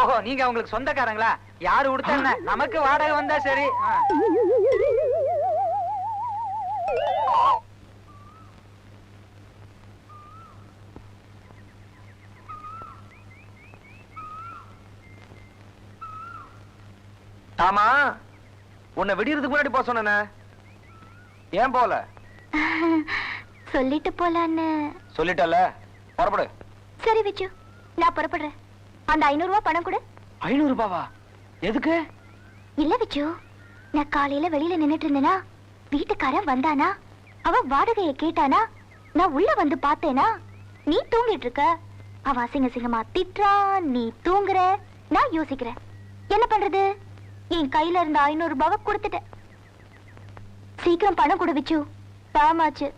ஓஹோ நீங்க அவங்களுக்கு சொந்தக்காரங்களா? யாரு கொடுத்தா நமக்கு வாடகை வந்தா சரி. ஆமா உன்னை விடியறதுக்கு முன்னாடி போக சொன்னேனே. ஏன் போல? சொல்லிட்டு போலான்னு. சொல்லிட்டல புறப்படு. சரி விச்சு நான் புறப்படுறேன். அந்த ஐநூறு ரூபாய் பணம் கொடு. ஐநூறு ரூபாவா எதுக்கு? இல்ல விச்சு நான் காலையில வெளியில நின்னுட்டு இருந்தேனா வீட்டுக்காரன் வந்தானா அவன் வாடகைய கேட்டானா நான் உள்ள வந்து பார்த்தேனா நீ தூங்கிட்டு இருக்க. அவ அசிங்க அசிங்கமா திட்டுறான் நீ தூங்குற நான் யோசிக்கிறேன். என்ன பண்றது? என் கையில இருந்த ஐநூறு ரூபாவை கொடுத்துட்டேன். சீக்கிரம் பணம் கொடு விச்சு பாமாச்சு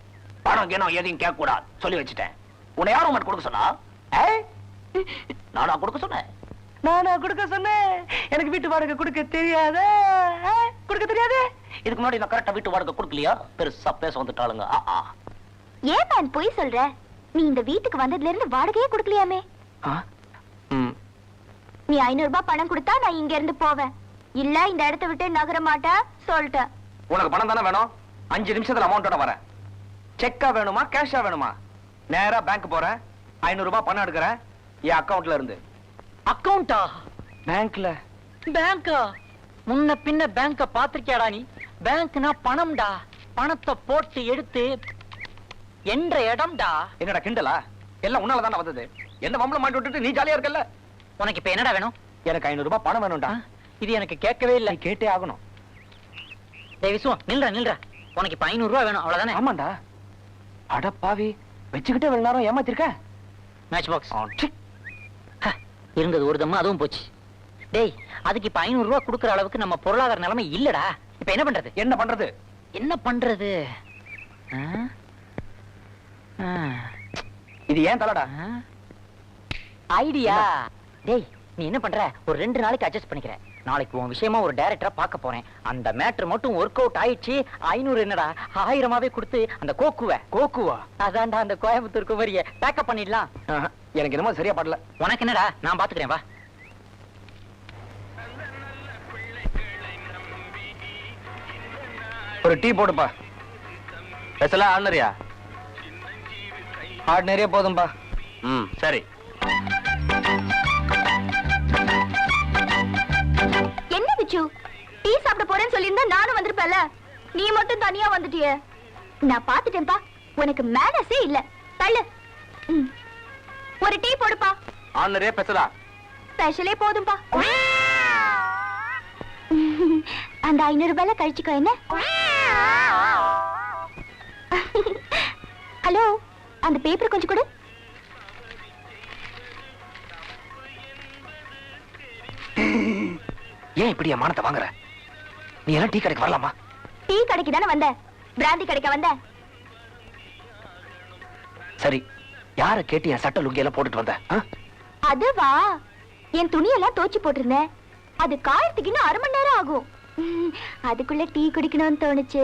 பணம் கேனோ எதையும் கேட்க கூடாது சொல்லி வச்சுட்டேன். உன்னை யாரும் உனக்கு கொடுக்க சொன்னா? நானா கொடுக்க சொன்னேன்? நானா கொடுக்க சொன்னேன். எனக்கு வீட்டு வாடகை கொடுக்க தெரியாத? கொடுக்க தெரியாது? இதுக்கு முன்னாடி நான் கரெக்டா வீட்டு வாடகை கொடுக்கலையா? பெருசா பேச வந்துட்டாளுங்க. ஆ, ஆ. ஏன் நான் பொய் சொல்ற? நீ இந்த வீட்டுக்கு வந்ததுல இருந்து வாடகையே கொடுக்கலையாமே. நீ ஐநூறு ரூபாய் பணம் கொடுத்தா நான் இங்க இருந்து போவேன். இல்ல இந்த இடத்த விட்டு நகர மாட்டேன் சொல்லிட்டேன். உனக்கு பணம் தானே வேணும்? அஞ்சு நிமிஷத்துல அமௌண்டோட வரேன். செக்கா வேணுமா கேஷா வேணுமா? நேரா பேங்க் போறேன். ஐநூறு ரூபாய் பணம் எடுக்கிறேன். என் அக்கவுண்ட்ல இருந்து. அக்கவுண்டா பேங்க்ல பேங்கா முன்ன பின்ன பேங்க பாத்திருக்கியாடா நீ? பேங்க்னா பணம்டா. பணத்தை போட்டு எடுத்து என்ற இடம்டா. என்னடா கிண்டலா? எல்லாம் உன்னால தானே வந்தது. என்ன வம்பளம் மாட்டி விட்டுட்டு நீ ஜாலியா இருக்கல்ல? உனக்கு இப்ப என்னடா வேணும்? எனக்கு ஐநூறு ரூபாய் பணம் வேணும்டா. இது எனக்கு கேட்கவே இல்ல. கேட்டே ஆகணும். டேய் விசுவா நில்றா நில்றா. உனக்கு இப்ப ஐநூறு ரூபா வேணும் அவ்வளவுதானே? ஆமாண்டா. அட பாவி வச்சுக்கிட்டே வெள்ள நேரம் ஏமாத்திருக்க? Match box. இருந்தது ஒரு தம்மா அதுவும் போச்சு. டேய் அதுக்கு இப்ப ஐநூறு ரூபா கொடுக்கற அளவுக்கு நம்ம பொருளாதார நிலைமை இல்லடா. இப்ப என்ன பண்றது? என்ன பண்றது? என்ன பண்றது. இது ஏன் தலைடா? ஐடியா. டேய் நீ என்ன பண்ற? ஒரு ரெண்டு நாளைக்கு அட்ஜஸ்ட் பண்ணிக்கிற. நாளைக்கு உன் விஷயமா ஒரு டைரக்டரா பார்க்க போறேன். அந்த மேட்டர் மட்டும் ஒர்க் அவுட் ஆயிடுச்சு. ஐநூறு என்னடா? ஆயிரமாவே கொடுத்து அந்த கோக்குவ. கோக்குவா? அதான்டா அந்த கோயம்புத்தூர் குமரிய. பேக்கப் பண்ணிடலாம். எனக்கு என்னமோ சரியா படல. உனக்கு என்னடா? நான் பாத்துக்கிறேன் வா. ஒரு டீ போடுப்பா. ஸ்பெஷலா ஆர்டினரியா? ஆர்டினரியா போதும்பா. ம் சரி. என்ன விச்சு டீ சாப்பிட போறேன்னு சொல்லியிருந்தா நானும் வந்திருப்பேன்ல. நீ மட்டும் தனியா வந்துட்டியே. நான் பாத்துட்டேன்பா உனக்கு மேனஸே இல்ல. தள்ளு. ம். ஒரு டீ போடுப்பா. ஆர்டினரியா ஸ்பெஷலா ஸ்பெஷலே போதும்பா. அந்த ஐநூறு ரூபாயில கழிச்சுக்கோ என்ன? ஹலோ அந்த பேப்பர் கொஞ்சம் கொடு. ஏன் இப்படி என் மானத்தை வாங்குற? நீ எல்லாம் டீ கடைக்கு வரலாமா? டீ கடைக்கு தானே வந்த? பிராந்தி கடைக்க வந்த? சரி யார கேட்டு என் சட்ட லுங்கி எல்லாம் போட்டுட்டு வந்த? அதுவா? என் துணியெல்லாம் தோச்சு போட்டிருந்தேன் அது காயத்துக்கு இன்னும் அரை மணி நேரம் ஆகும். அதுக்குள்ள டீ குடிக்கணும்னு தோணுச்சு.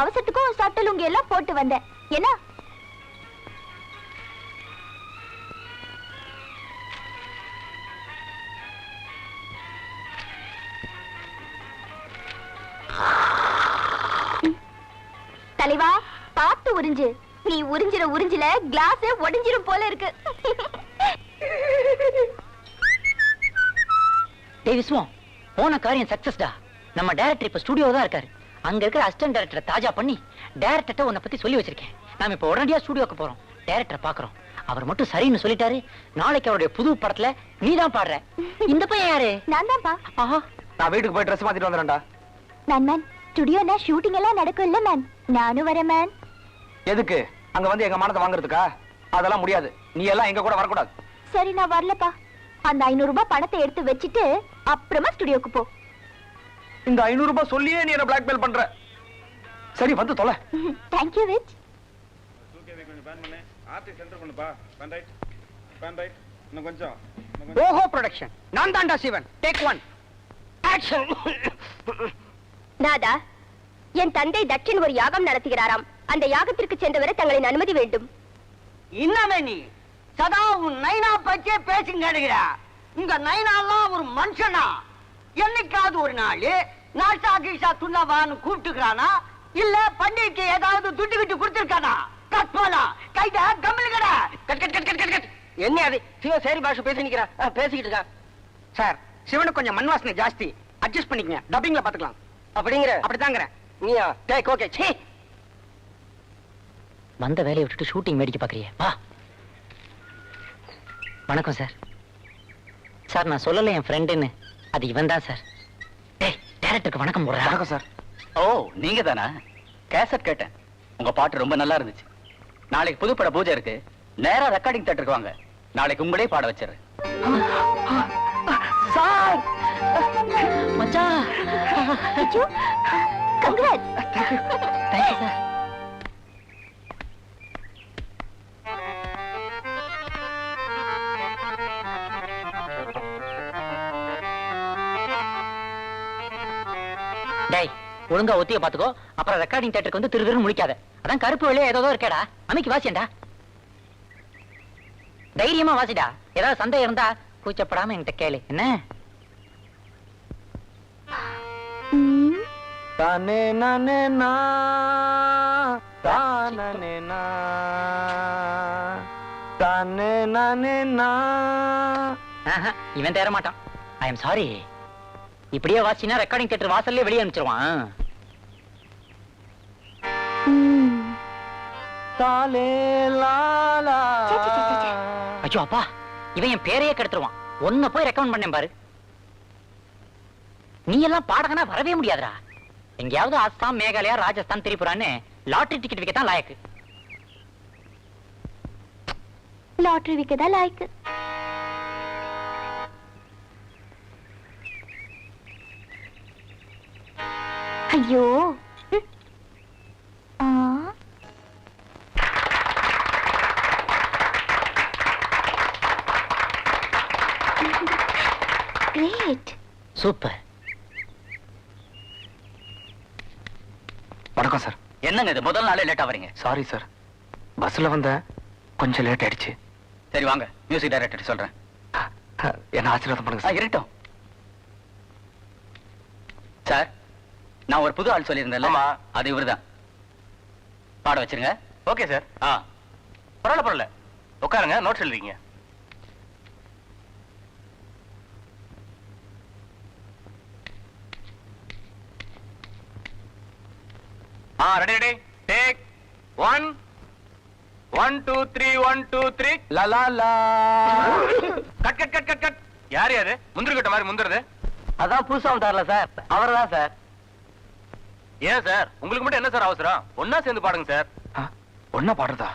அவசரத்துக்கும் சட்ட லுங்கி எல்லாம் போட்டு வந்தேன் என்ன? தலைவா பார்த்து உறிஞ்சு. நீ உறிஞ்சிற உறிஞ்சில கிளாஸ் ஒடிஞ்சிரும் போல இருக்கு. விஸ்வம் போன காரியம் சக்சஸ்டா நம்ம டைரக்டர் இப்ப ஸ்டுடியோ தான் இருக்காரு. அங்க இருக்கிற அசிஸ்டன்ட் டைரக்டரை தாஜா பண்ணி டைரக்டர்ட்ட உன்னை பத்தி சொல்லி வச்சிருக்கேன். நாம இப்ப உடனடியா ஸ்டுடியோக்கு போறோம். டைரக்டரை பாக்குறோம். அவர் மட்டும் சரின்னு சொல்லிட்டாரு. நாளைக்கு அவருடைய புது படத்துல நீ தான் பாடுற. இந்த பையன் யாரு? நான் தான்ப்பா. ஆஹா. நான் வீட்டுக்கு போய் ட்ரெஸ் மாத்திட்டு வந்துடுறேன்டா. மேன் மேன் ஸ்டுடியோனா ஷூட்டிங் எல்லாம் நடக்கும் இல்ல மேன் நானும் வரேன் மேன் எதுக்கு? அங்க வந்து எங்க மானத்தை வாங்குறதுக்கா? அதெல்லாம் முடியாது. நீ எல்லாம் எங்க கூட வரக்கூடாது. சரி நான் வரலப்பா. அந்த ஐநூறு ரூபாய் பணத்தை எடுத்து வச்சுட்டு அப்புறமா ஸ்டுடியோக்கு போ. இந்த ஐநூறு ரூபாய் சொல்லியே நீ என்ன பிளாக்மெயில் பண்ற. சரி வந்து தொலை. தேங்க்யூ விச் ஓஹோ ப்ரொடக்ஷன் நான் தான்டா சிவன். டேக் ஒன் ஆக்ஷன் நாதா என் தந்தை தட்சின் ஒரு யாகம் நடத்துகிறாராம். அந்த யாகத்திற்கு சென்றவரை தங்களின் அனுமதி வேண்டும். இன்னமே நீ? சதா உன் நைனா பச்சே பேசுங்க உங்க நைனாலாம் ஒரு மனுஷனா? என்னைக்காவது ஒரு நாள் நாசா கீசா துண்ணவான்னு கூப்பிட்டுக்கிறானா? இல்ல பண்டிகைக்கு ஏதாவது துட்டு கிட்டு கொடுத்துருக்கானா? கட்பாலா கைத கம்மிலுங்கடா cut. Cut cut cut cut cut. என்ன அது? சிவ சரி பாஷை பேசி நிக்கிறா. பேசிக்கிட்டு இருக்கா. சார் சிவனுக்கு கொஞ்சம் மண் வாசனை ஜாஸ்தி. அட்ஜஸ்ட் பண்ணிக்கங்க. டப்பிங்ல பாத்துக்கலாம். அப்படிங்கிற? அப்படிதாங்கிறேன் நீயா? டேக் ஓகே சீ வந்த வேலையை விட்டுட்டு ஷூட்டிங் வேடிக்கை பார்க்குறியே? வா. வணக்கம் சார் சார் நான் சொல்லலை என் ஃப்ரெண்டுன்னு அது இவன் தான் சார் டேய் டேரக்டருக்கு வணக்கம் போடுறா. வணக்கம் சார் ஓ நீங்க தானா கேசட் கேட்டேன். உங்க பாட்டு ரொம்ப நல்லா இருந்துச்சு. நாளைக்கு புதுப்பட பூஜை இருக்கு. நேரா ரெக்கார்டிங் தேட்டருக்கு வாங்க. நாளைக்கு உங்களே பாட வச்சிடுறேன். சார் மச்சான். கங்க்ராட்ஸ் தேங்க்யூ சார் ஒழுங்கா ஒத்திய பாத்துக்கோ. அப்புறம் ரெக்கார்டிங் தியேட்டருக்கு வந்து திரு திருன்னு முழிக்காத. அதான் கருப்பு வெளியே ஏதோ இருக்கேடா. அமைக்கு வாசியண்டா தைரியமா வாசிடா. ஏதாவது சந்தேகம் இருந்தா கூச்சப்படாம என்கிட்ட கேளு. என்ன? தானே நானே தானே தானே நானே இவன் தேர மாட்டான் ஐ எம் சாரி இப்படியே வாசினா ரெக்கார்டிங் தியேட்டர் வாசல்லே வெளியே அனுப்பிச்சிருவான். லாலா. ஐயோ அப்பா. இவன் என் பேரையே கெடுத்துருவான். ஒன்ன போய் ரெக்கமெண்ட் பண்ணேன் பாரு. நீ எல்லாம் பாடகனா வரவே முடியாதுடா. எங்கேயாவது அஸ்ஸாம் மேகாலயா ராஜஸ்தான் திரிபுரான்னு லாட்டரி டிக்கெட் விற்க தான் லாயக்கு. லாட்டரி விற்கதா லாய்க்கு. ஐயோ. கிரேட் சூப்பர் வணக்கம் சார் என்னங்க இது? முதல் நாளே லேட்டா வரீங்க சாரி சார் பஸ்ல வந்தேன். கொஞ்சம் லேட் ஆயிடுச்சு. சரி வாங்க. மியூசிக் டைரக்டர் சொல்றேன். என்ன ஆசீர்வாதம் பண்ணுங்க சார் இருக்கட்டும். சார் நான் ஒரு புது ஆள் சொல்லியிருந்தேன்ல. ஆமா. அது இவர்தான். பாட வச்சிருங்க. ஓகே சார் ஆ. பரவாயில்ல பரவாயில்ல. உட்காருங்க நோட்ஸ் எழுதிங்க ஆ ready ready take one one two three one two three லா cut cut cut cut cut யார் யாரு? முந்திரி கட்ட மாதிரி முந்துறது. அதான் புதுசா வந்தார்ல சார். அவர்தான் சார். ஏன் சார்? உங்களுக்கு மட்டும் என்ன சார் அவசரம்? ஒன்னா சேர்ந்து பாடுங்க சார். ஒன்னா பாடுறதா?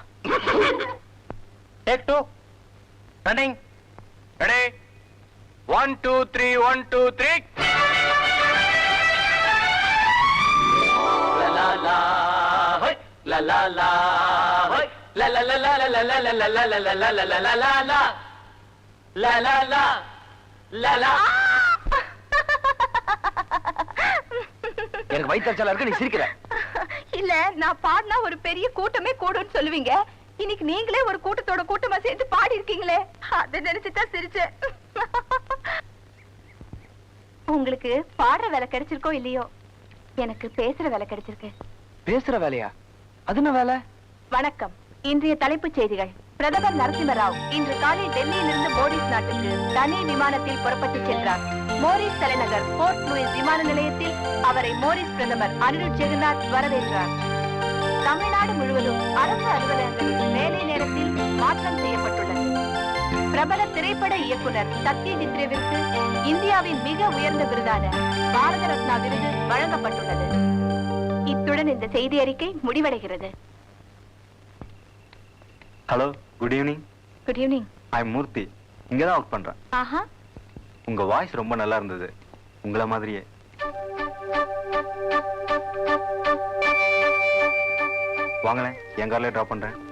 Take two running ready one two three one two three லா லா லா லா லா எனக்கு வயிற்றுச்சலா இருக்கு நீ சிரிக்கிற இல்ல நான் பாடினா ஒரு பெரிய கூட்டமே கூடும்னு சொல்லுவீங்க இன்னைக்கு நீங்களே ஒரு கூட்டத்தோட கூட்டமா சேர்ந்து பாடி இருக்கீங்களே அத நினைச்சுதான் சிரிச்சேன் உங்களுக்கு பாடுற வேலை கிடைச்சிருக்கோ இல்லையோ எனக்கு பேசுற வேலை கிடைச்சிருக்கு பேசுற வேலையா அதுன வேலை? வணக்கம். இன்றைய தலைப்புச் செய்திகள். பிரதமர் நரசிம்ம ராவ் இன்று காலை டெல்லியிலிருந்து மோரிஸ் நாட்டுக்கு தனி விமானத்தில் புறப்பட்டுச் சென்றார். மோரிஸ் தலைநகர் போர்ட் லூயிஸ் விமான நிலையத்தில் அவரை மோரிஸ் பிரதமர் அனிருத் ஜெகநாத் வரவேற்றார். தமிழ்நாடு முழுவதும் அரசு அலுவலகங்களில் வேலை நேரத்தில் மாற்றம் செய்யப்பட்டுள்ளது. பிரபல திரைப்பட இயக்குனர் சத்யஜித்ரேவிற்கு இந்தியாவின் மிக உயர்ந்த விருதான பாரத ரத்னா விருது வழங்கப்பட்டுள்ளது. இத்துடன் இந்த செய்தி அறிக்கை முடிவடைகிறது. Hello good evening good evening I Murthy இங்க தான் ஒர்க் பண்றேன். ஆஹா. உங்க வாய்ஸ் ரொம்ப நல்லா இருந்தது. உங்களை மாதிரியே. வாங்களேன் என் கார்லயே ட்ராப் பண்றேன்.